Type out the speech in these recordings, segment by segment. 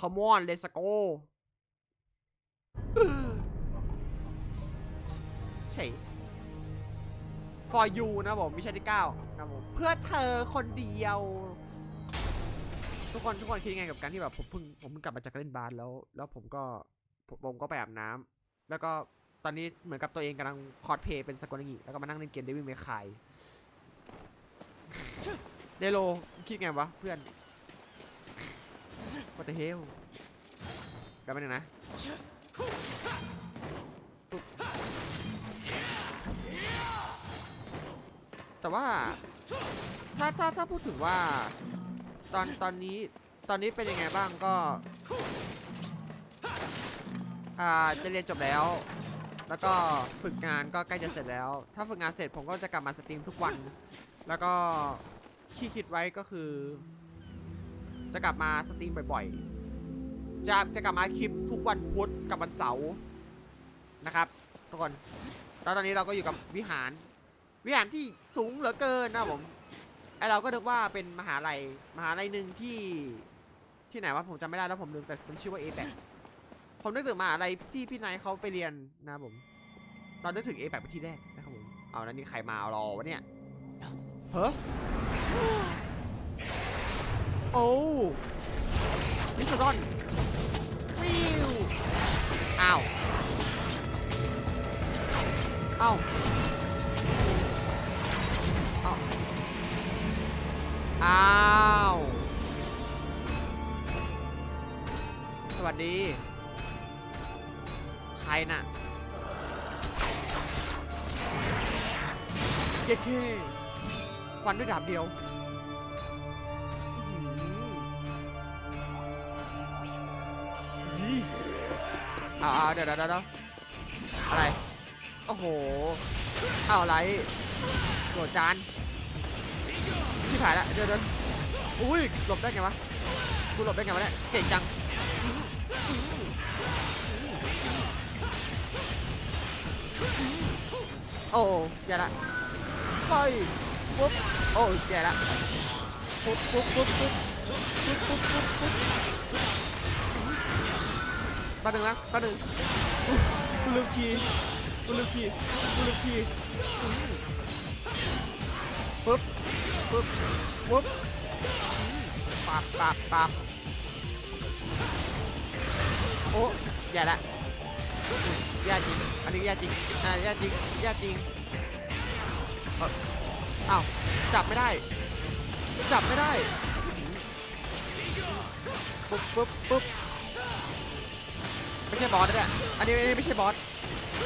Come on let's go ใช่ for you นะผมมิชชั่นที่9นะผมเพื่อเธอคนเดียว ทุกคนทุกคนคิดยังไงกับการที่แบบผมเพิ่งผมเพิ่งกลับมาจากเล่นบาสแล้ว แล้วผมก็ผมก็ไปอาบน้ำแล้วก็ตอนนี้เหมือนกับตัวเองกำลังคอร์สเพย์เป็นสกุลงิแล้วก็มานั่งเล่นเกมเดวิลเมคายเดโลคิดไงวะเพื่อน What the hell กลับมาหนึ่งนะแต่ว่าถ้าถ้าถ้าพูดถึงว่า ตอนตอนนี้ตอนนี้เป็นยังไงบ้างก็ อ่าจะเรียนจบแล้ว แล้วก็ฝึกงานก็ใกล้จะเสร็จแล้ว ถ้าฝึกงานเสร็จผมก็จะกลับมาสตรีมทุกวัน แล้วก็ที่คิดไว้ก็คือ จะกลับมาสตรีมบ่อยๆ จะจะกลับมาคลิปทุกวันพุธกับวันเสาร์นะครับทุกคนแล้วตอนนี้เราก็อยู่กับวิหาร วิหารที่สูงเหลือเกินนะผมไอเราก็นึกว่าเป็นมหาลัยมหาลัยหนึ่งที่ที่ไหนวะผมจำไม่ได้แล้วผมลืมแต่มันชื่อว่าเอแปผมนึกถึงมหาลัยที่พี่นายเขาไปเรียนนะผมเรานึกถึงเอแปเป็นที่แรกนะครับผมเอาแล้วนี่ใครมารอวะเนี่ยเฮ้อ โอ้มิสดอนวิวอ้าวอ้าวอ้าวอ้าวสวัสดี ใครน่ะเก๊เฟันด้วยดาบเดียว อ้าวเดี๋ยวเดี๋ยวเดี๋ยวอะไร โอ้โหอ้าวอะไรโดดจานชิบหายละเดี๋ยวเดี๋ยวอุ้ยหลบได้ไงวะกูหลบได้ไงวะเนี่ยเก่งจังโอ้แย่ละไปปุ๊บโอ้แย่ละปุ๊บปุ๊บปุ๊บปุ๊บปุ๊บปุ๊บปุ๊บ ปุ๊บแป๊บนึงนะแป๊บนึงอุ๊ยกูลืมคีย์กูลืมคีย์กูลืมคีย์ปุ๊บปุ๊บปุ๊บปับปับปับโอ้แย่ละแย่จริง อันนี้แย่จริง อ่าแย่จริงแย่จริงเอ้าอ้าวจับไม่ได้ จับไม่ได้ ปุ๊บปุ๊บปุ๊บไม่ ใช่บอสนะเนี่ยอันนี้อันนี้ไม่ใช่บอส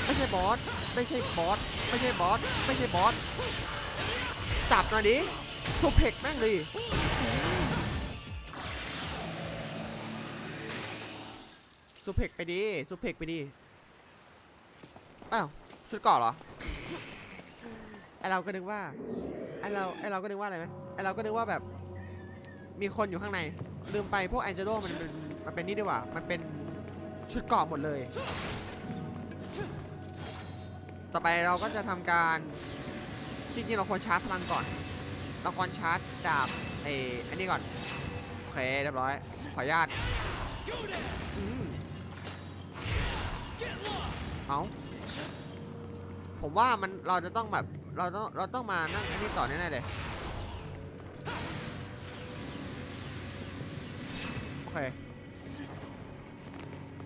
ไม่ใช่บอสไม่ใช่บอสไม่ใช่บอสไม่ใช่บอสจับหน่อยดิซูเพกแม่งดิซูเพกไปดิซูเพกไปดิอ้าวชุดเกาะเหรอไอเราก็นึกว่าไอเราไอเราก็นึกว่าอะไรไหมไอเราก็นึกว่าแบบ มีคนอยู่ข้างในลืมไปพวกแองเจโลมันเป็นมันเป็นนี่ดีกว่ามันเป็น ชุดเกาะหมดเลย ต่อไปเราก็จะทำการ จริงๆเราควรชาร์จพลังก่อน เราควรชาร์จดาบไอ้อันนี้ก่อน โอเคเรียบร้อย ขออนุญาตเอาผมว่ามันเราจะต้องแบบเราต้องเราต้องมานั่งอันนี้ต่อแน่ๆเลยโอเค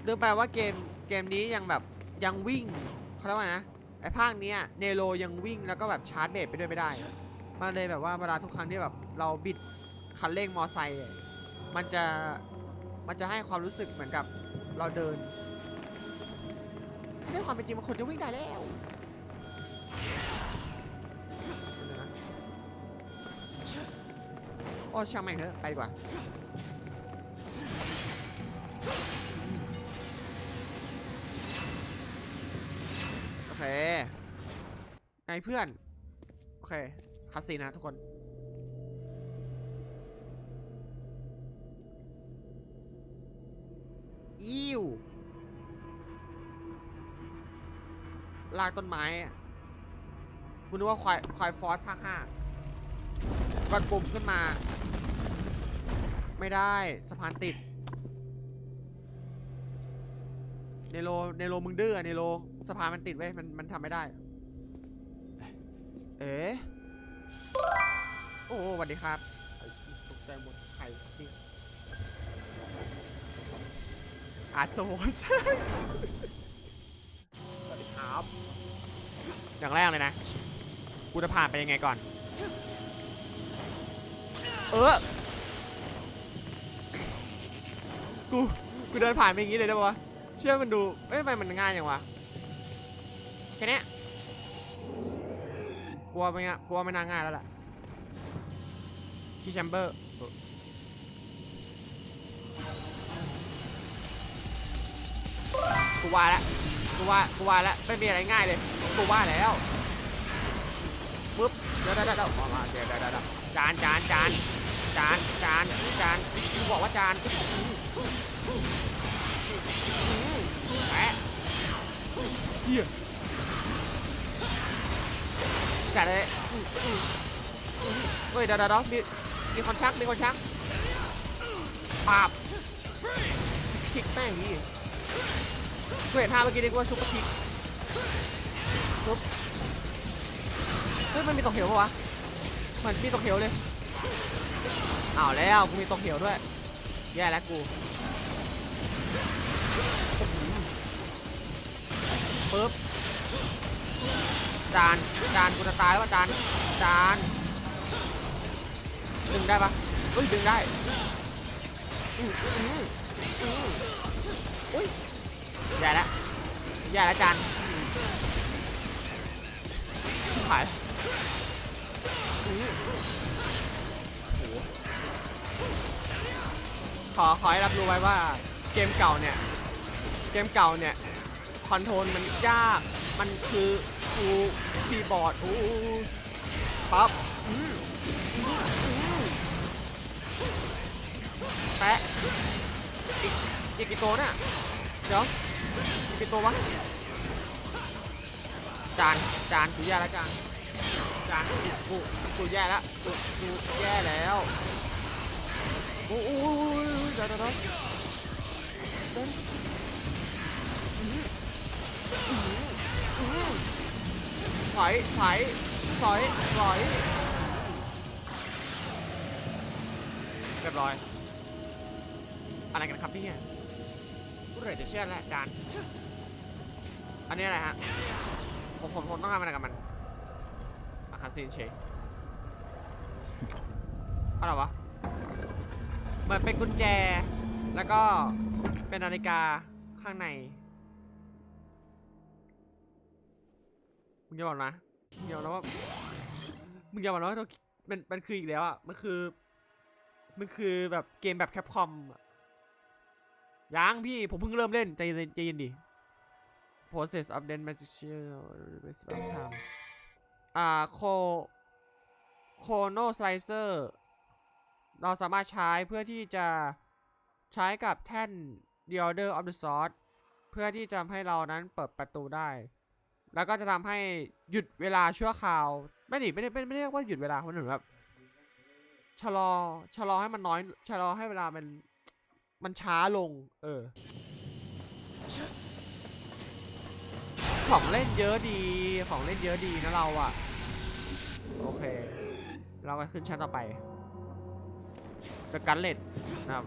ลืมไปว่าเกมเกมนี้ยังแบบยังวิ่งเขาเรียกว่านะไอ้ภาคเนี้ยเนโรยังวิ่งแล้วก็แบบชาร์จเบรกไปด้วยไม่ได้ มันเลยแบบว่าเวลาทุกครั้งที่แบบเราบิดคันเร่งมอไซค์มันจะมันจะให้ความรู้สึกเหมือนกับเราเดินในความเป็นจริงมันควรจะวิ่งได้แล้วเดี๋ยวนะโอ้ช่างแม่งเถอะไปดีกว่า เค ไงเพื่อน โอเคคัสซีนะทุกคนอิวลากต้นไม้อะคุณนึกว่าควายควายฟอสภาคห้ากดปุ่มขึ้นมา ไม่ได้สะพานติด เนโรเนโรมึงดื้อเนโร สะพานมันติดไว้ยมันมันทำไม่ได้ เอ๋โอ้สวัสดีครับไอ้ตกใจหมดใครนี่อาโซใช่สวัสดีครับ อย่างแรกเลยนะ กูจะผ่านไปยังไงก่อน เออ กู กูเดินผ่านไปอย่างนี้เลยได้ปะวะ เชื่อมันดูเอ้ยทำไมมันง่ายอย่างวะ แค่นี้กลัวไม่กลัวไม่น่าง่ายแล้วล่ะคีย์แชมเบอร์กูว่าแล้วกูว่ากูว่าแล้วไม่มีอะไรง่ายเลยกูว่าแล้วปึ๊บเดี๋ยวเดี๋ยวเดี๋ยวเดี๋ยวมาเดี๋ยวเดี๋ยวเดี๋ยวจานจานจานจานจานจานกูบอกว่าจานแปะเฮีย จัดเลยเฮ้ยเดี๋ยวเดี๋ยวมีมีคนชักมีคนชักปาบคิกแม่งนี่กูเห็นท่าเมื่อกี้นี่กูว่าซุปเปอร์คิกปุ๊บเฮ้ยมันมีตกเหวปะวะเหมันมีตกเหวเลยอ้าวแล้วกูมีตกเหวด้วยแย่แล้วกูปึ๊บ จานจานกูจะตายแล้วป่ะจานจานดึงได้ปะเฮ้ยดึงได้อืออืออืออุ้ยแย่แล้วแย่แล้วจานหายขอขอให้รับรู้ไว้ว่าเกมเก่าเนี่ย เกมเก่าเนี่ย คอนโทรลมันยาก มันคือ อูคีย์บอร์ดอู้ปั๊บแปะอีกอีกกี่ตัวเนี่ยเดี๋ยวอีกกี่ตัววะจานจานกูแย่แล้วจานจานกูกูแย่แล้วกูกูแย่แล้วโอ้โหเดี๋ยวเดี๋ยวเดี๋ยว อื้ออื้ออื้อยถอยถอยถอยเรียบร้อย อะไรกันครับเนี่ยผู้ใดจะเชื่อแหละจานอันนี้อะไรฮะผมผมผมต้องทำอะไรกับมันอาคาซีนเชยอะไรวะเหมือนเป็นกุญแจ แล้วก็เป็นนาฬิกาข้างใน มึงอย่าบอกนะมึงอย่าบอกนะว่ามึงอย่าบอกนะว่าตัวมันมันคืออีกแล้วอะมันคือ มันคือแบบเกมแบบแคปคอมยังพี่ผมเพิ่งเริ่มเล่นใจเย็นใจเย็นดิ process of the material spell time อ่าโคโคโนสไลเซอร์เราสามารถใช้เพื่อที่จะใช้กับแท่น The Order of the Sword เพื่อที่จะทำให้เรานั้นเปิดประตูได้ แล้วก็จะทำให้หยุดเวลาชั่วคราว ไม่ดิไม่ได้ไม่ไม่ได้เรียกว่าหยุดเวลามันเหมือนแบบชะลอชะลอให้มันน้อยชะลอให้เวลามันมันช้าลง เออ ของเล่นเยอะดี ของเล่นเยอะดีนะเราอะโอเค เราก็ขึ้นชั้นต่อไปเดอะกันเลตนะครับ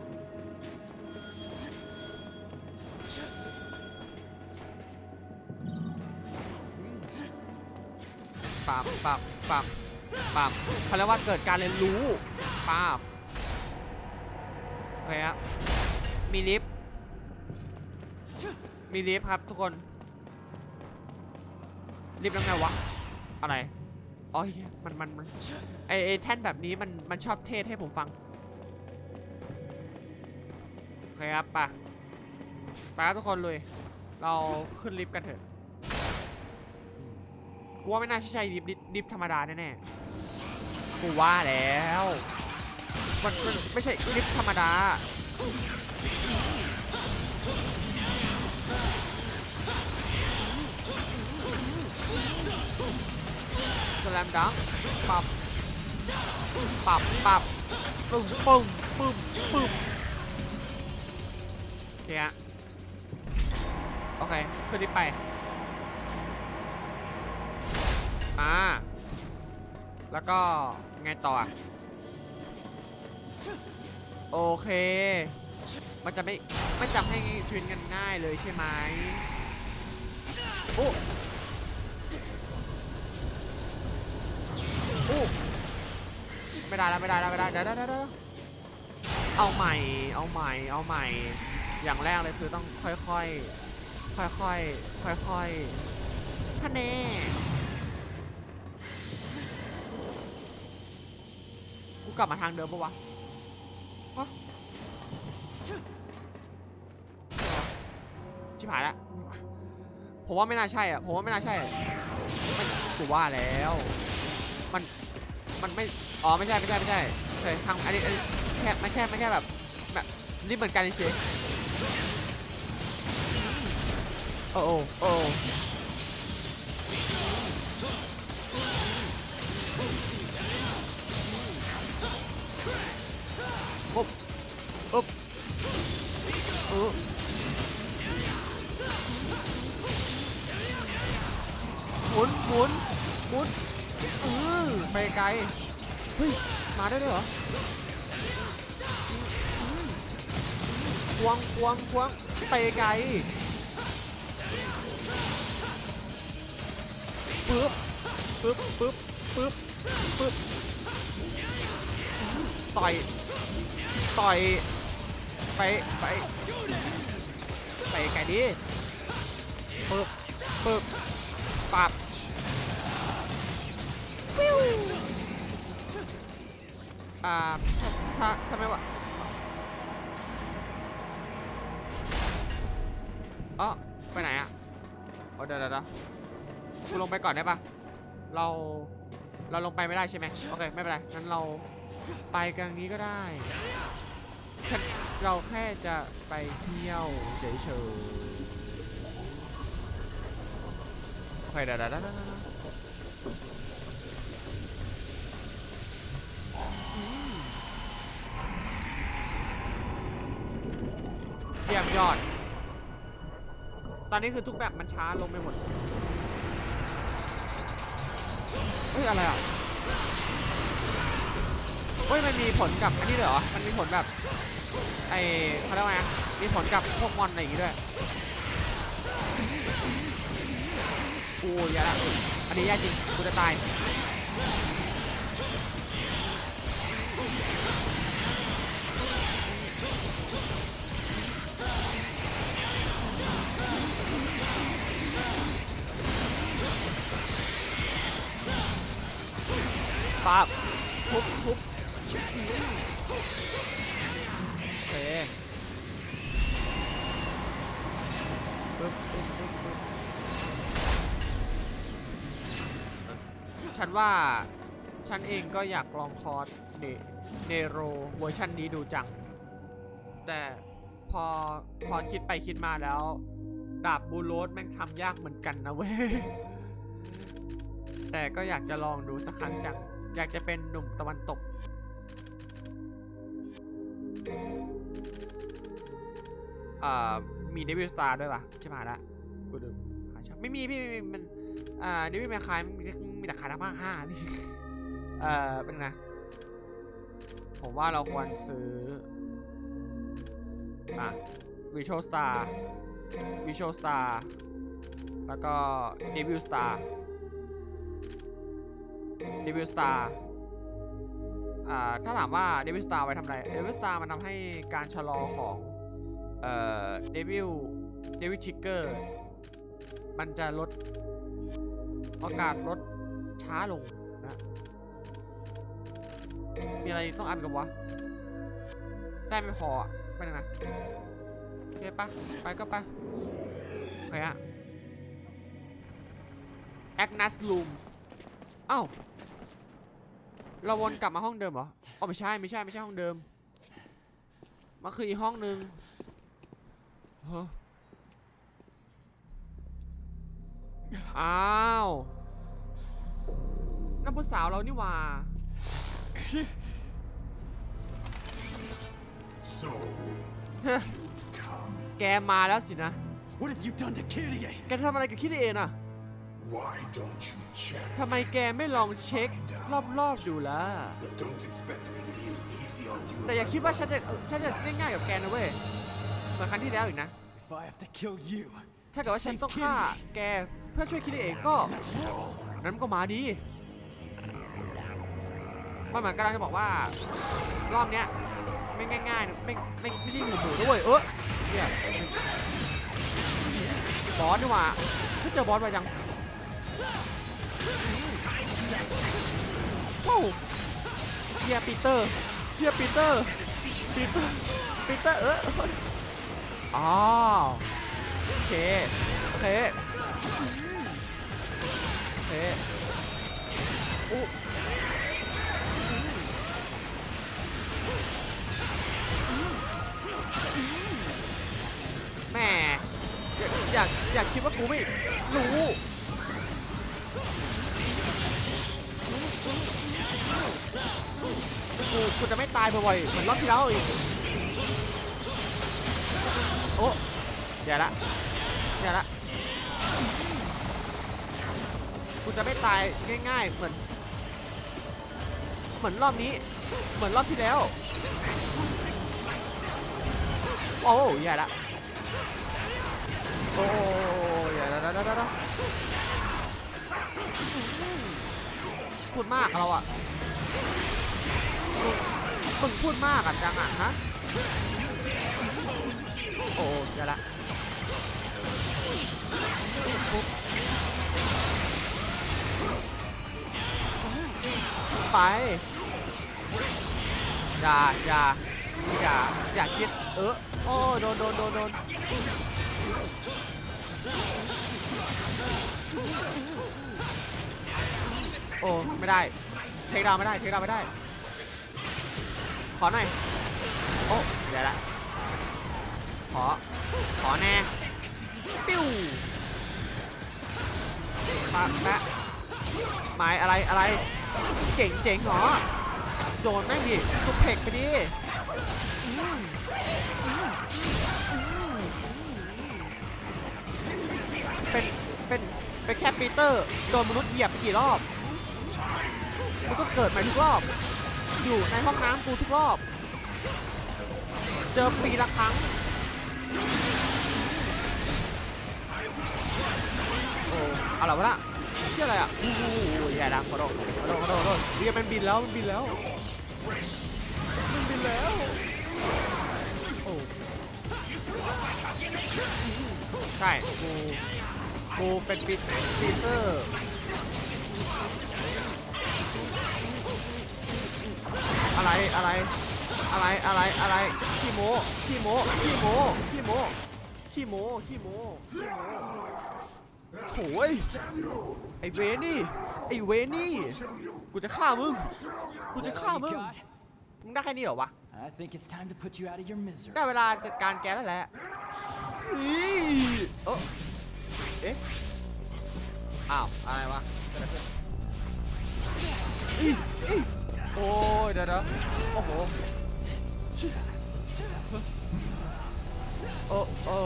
ปับปับปับปับเขาเรียกว่าเกิดการเรียนรู้ปับโอเคครับมีลิฟต์มีลิฟต์ครับทุกคนลิฟต์แล้วไงวะอะไรอ๋อเียมันมันมันไอไอแท่นแบบนี้มันมันชอบเทศให้ผมฟังโอเคครับไปะไปครับทุกคนเลย เราขึ้นลิฟต์กันเถอะ กูว่าไม่น่าใช่ลิฟต์ลิฟต์ลิฟต์ธรรมดาแน่ๆกูว่าแล้วมันมันไม่ใช่ลิฟต์ธรรมดาสแลมดังปับปับปับปึ้มปึ้มปึ้มปึ้มโอเคฮะโอเคขึ้นลิฟต์ไป อ่า แล้วก็ไงต่อ โอเค มันจะไม่ไม่จำให้ชีวิตกันง่ายเลยใช่ไหมโอ้โอ้ไม่ได้แล้วไม่ได้แล้วไม่ได้เดี๋ยวเดี๋ยวเดี๋ยวเดี๋ยวเอาใหม่ เอาใหม่ เอาใหม่ อย่างแรกเลยคือต้องค่อยๆ ค่อยๆ ค่อยๆท่านแน่ กูกลับมาทางเดิมปะวะฮะชิบหายละผมว่าไม่น่าใช่อะ ผมว่าไม่น่าใช่มันกูว่าแล้ว มัน มันไม่ อ๋อ ไม่ใช่ ไม่ใช่ ไม่ใช่เคยทางอันนี้แค่ไม่แค่ไม่แค่แบบ แบบนี่เหมือนกันเฉยโอ้โอ้โอ้ ไปไกลเฮ้ยมาได้ด้วยเหรอควงควงควงไปไกลปึ๊บปึ๊บปึ๊บปึ๊บปึ๊บต่อยต่อยไปไปไปไกลดิปึ๊บปึ๊บปับปิ้ว อ่าถ้าถ้าถ้าไม่ว่าอ๋อไปไหนอะโอ้เดี๋ยวเดี๋ยวเดี๋ยวกูลงไปก่อนได้ปะเราเราลงไปไม่ได้ใช่ไหมโอเคไม่เป็นไรงั้นเราไปกันนี้ก็ได้เราแค่จะไปเที่ยวเฉยๆโอเคเดี๋ยวเดี๋ยวเดี๋ยวเดี๋ยวเดี๋ยวอืมเยอด ตอนนี้คือทุกแบบมันช้าลงไปหมด เฮ้ย อะไรอะ เฮ้ย มันมีผลกับอันนี้เหรอ มันมีผลแบบ ไอเขาเรียกว่าไงมีผลกับพวกมอนอะไรอย่างงี้ด้วยโอ้ยย่ละอันนี้แย่จริง กูจะตาย ปาบทุบทุบโอเคปึ๊บปึ๊บปึ๊บปึ๊บฉันว่าฉันเองก็อยากลองคอร์สเนเนโรเวอร์ชันนี้ดูจัง แต่พอพอคิดไปคิดมาแล้ว ดาบบูโรสแม่งทำยากเหมือนกันนะเว้ย แต่ก็อยากจะลองดูสักครั้งจัง อยากจะเป็นหนุ่มตะวันตก อ่า มีเดวิลสตาร์ด้วยปะใช่ไหมละกูดูหาช่องไม่มีพี่ไม่มีมัน อ่าเดวิลแมคคายมีแต่มีแต่ขายทั้งภาคห้านี่เอ่อเป็นไงผมว่าเราควรซื้อ อะวิช a l สตาร์วิช a l สตาร์แล้วก็เดวิลสตาร์ เดวิลสตาร์อ่าถ้าถามว่าเดวิลสตาร์ไว้ทำอะไรเดวิลสตาร์มันทำให้การชะลอของเอ่อเดวิลเดวิลชิกเกอร์มันจะลดโอกาสลดช้าลงนะมีอะไรต้องอัพกับวะ ได้ไม่พอไม่ได้นะโอเคปะไปก็ไปโอเคฮะแอคนัสลูมอ้าว เราวนกลับมาห้องเดิมเหรออ๋อไม่ใช่ไม่ใช่ไม่ใช่ห้องเดิม มันคืออีกห้องหนึ่งเฮ้ออ้าวนั่นผู้สาวเรานี่หว่า So, แกมาแล้วสินะ What have you done to Kyrie? แกทำอะไรกับคิดเองอะ Why don't you check? ทำไมแกไม่ลองเช็ค รอบๆดูล่ะ But don't expect me to be as easy on you. แต่อย่าคิดว่าฉันจะเอ่อฉันจะง่ายๆกับแกนะเว้ยเหมือนครั้งที่แล้วอีกนะ If I have to kill you, ถ้าเกิดว่าฉันต้องฆ่าแกเพื่อช่วยคิดเองก็ นั้นก็มาดีมันเหมือนกำลังจะบอกว่า รอบเนี้ยไม่ง่ายๆไม่ไม่ไม่ใช่หมูหมูด้วยเออเนี่ยบอสนี่หว่าถ้าเจอบอสมายัง ว้เชียปีเตอร์เชียปีเตอร์ปีเตอร์ปีเตอร์เอออ๋อโอเคโอเคโอเคอู้แม่อยากอยากอยากคิดว่ากูไม่รู้ กูจะไม่ตายบ่อยๆเหมือนรอบที่แล้วอีกโอ้เดี๋ยวละเดี๋ยวละกูจะไม่ตายง่าย ๆ เหมือน เหมือนรอบนี้ เหมือนรอบที่แล้ว โอ้ยอย่าละโอ้ยอย่าละละละละละพูดมากเราอะ มึงพูดมากอะจังอะฮะ โอ้อย่าละไป อย่าอย่าอย่าอย่าคิด เออ โอ้ โดนโดนโดนโดนโอ้ ไม่ได้ เทคดาวไม่ได้ เทคดาวไม่ได้ ขอหน่อย โอ้เดี๋ยวละ ขอ ขอแน่ปิ้วปะแปะไม้อะไรอะไร เจ๋งเจ๋งเหรอ โดนแม่งดิทุกเทคไปดิเป็นเป็นเป็นแค่ปีเตอร์ โดนมนุษย์เหยียบไปกี่รอบ มันก็เกิดใหม่ทุกรอบ อยู่ในห้องน้ำกูทุกรอบ เจอปีละครั้ง โอ้อะไรวะล่ะเชื่ออะไรอะอู้หูแย่ดังขอโทษขอโทษขอโทษขอโทษเรียกมันบินแล้วมันบินแล้วมันบินแล้ว โอ้ใช่กูกูเป็นปีปีเตอร์ อะไรอะไรอะไรอะไรอะไรขี้โมขี้โมขี้โมขี้โมขี้โมขี้โมขี้โมโถ่ยไอเวนี่ไอเวนี่กูจะฆ่ามึงกูจะ Is that ฆ่า all มึ you ง got? มึงได้แค่นี้เหรอวะ I think it's time to put you out of your misery. ได้เวลาจัดการแกแล้วแหละอีเอ้อเอ๊ะอ้าวอะไรวะเกิดอะไรขึ้นอีอี โอ้ยเดี๋ยวเดี๋ยวโอ้โหโอ้โอ้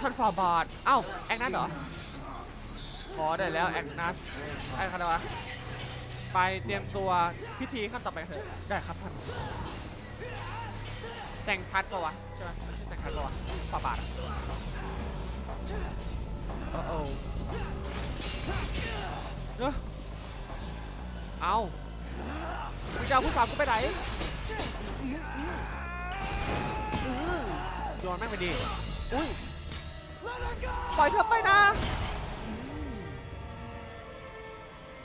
ท่านฟาบาทเอ้าแอกนัสเหรอขอได้แล้วแอกนัสไอ้คารวะไปเตรียมตัวพิธีขั้นต่อไปเถอะได้ครับท่านแซงพัดปะวะใช่ไหมไม่ใช่แซงพัดปะวะฝาบาทอะโอ้โอ้เอ้เอา มึงจะเอาผู้สาวกูไปไหนอื้อโยนแม่งไปดี อุ้ย ปล่อยเธอไปนะ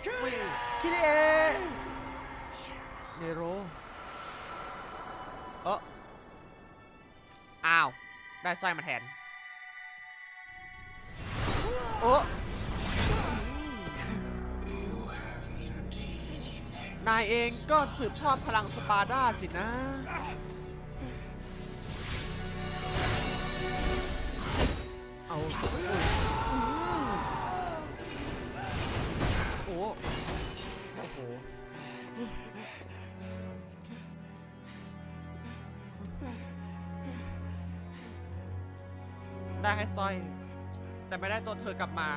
อุ้ยคิดเอะเนโรเอออ้าว ได้สร้อยมาแทน โอ้ นายเองก็สืบทอดพลังสปาร์ด้าสินะ เอาอืมโอ้โอ้โห ได้แค่สร้อย แต่ไม่ได้ตัวเธอกลับมา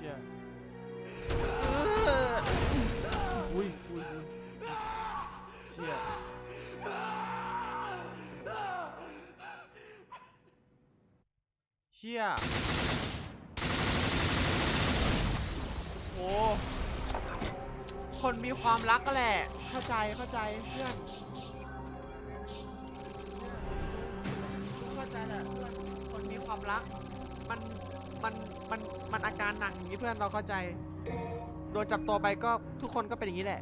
ชี่ยวุ้ยอุ้ยอุ้ยเชี่ยเชี่ยโอ้คนมีความรักก็แหละ เข้าใจเข้าใจเพื่อนเข้าใจแหละเพื่อนคนมีความรัก มัน มันมันมันอาการหนักอย่างนี้เพื่อนเราเข้าใจ โดนจับตัวไปก็ทุกคนก็เป็นอย่างนี้แหละ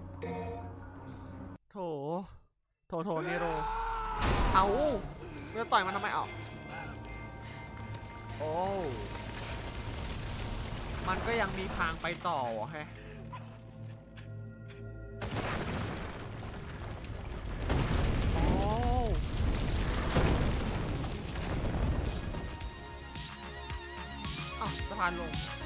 โถ โถโถเนโร เอาเราต่อยมันทำไมอะโอ้ มันก็ยังมีทางไปต่อแฮะ 化妆